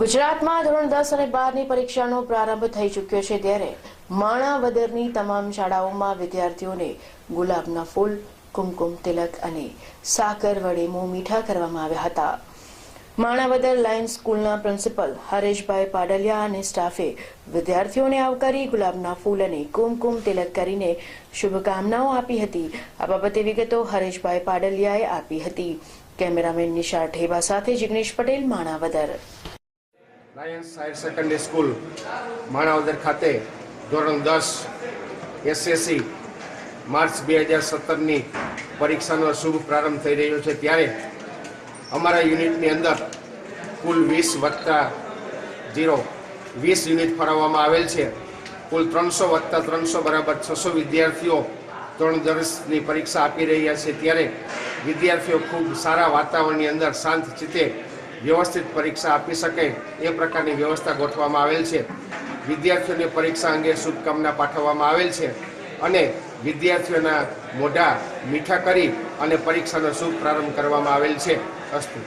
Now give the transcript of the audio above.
ગુજરાતમાં ધોરણ દસ અને બારની પરીક્ષાનો પ્રારંભ થઈ ચૂક્યો છે ત્યારે માણાવદરની તમામ શાળાઓમાં વિદ્યાર્થીઓને ગુલાબના ફૂલ, કુમકુમ તિલક અને સાકર વડે મોં મીઠા કરવામાં આવ્યા હતા. માણાવદર લાયન્સ સ્કૂલના પ્રિન્સિપલ હરેશભાઈ પાડલિયા અને સ્ટાફે વિદ્યાર્થીઓને આવકારી ગુલાબના ફૂલ અને કુમકુમ તિલક કરીને શુભકામનાઓ આપી હતી. આ બાબતે વિગતો હરેશભાઈ પાડલિયાએ આપી હતી. કેમેરામેન નિશા ઠેબા સાથે Jignesh Patel, Manavadar. Lions higher secondary school, Manavadar ખાતે ધોરણ દસ, એસએસસી, માર્ચ બે હજાર સત્તરની પરીક્ષાનો શુભ પ્રારંભ થઈ રહ્યો છે. ત્યારે અમારા યુનિટની અંદર કુલ વીસ વત્તા જીરો વીસ યુનિટ ફાળવવામાં આવેલ છે. કુલ ત્રણસો વત્તા ત્રણસો બરાબર છસો વિદ્યાર્થીઓ ત્રણ દર્શની પરીક્ષા આપી રહ્યા છે. ત્યારે વિદ્યાર્થીઓ ખૂબ સારા વાતાવરણની અંદર શાંત ચિત્તે વ્યવસ્થિત પરીક્ષા આપી શકે એ પ્રકારની વ્યવસ્થા ગોઠવવામાં આવેલ છે. વિદ્યાર્થીઓને પરીક્ષા અંગે શુભકામના પાઠવવામાં આવેલ છે અને વિદ્યાર્થીઓના મોઢા મીઠા કરી અને પરીક્ષાનો શુભ પ્રારંભ કરવામાં આવેલ છે. અસ્તુ.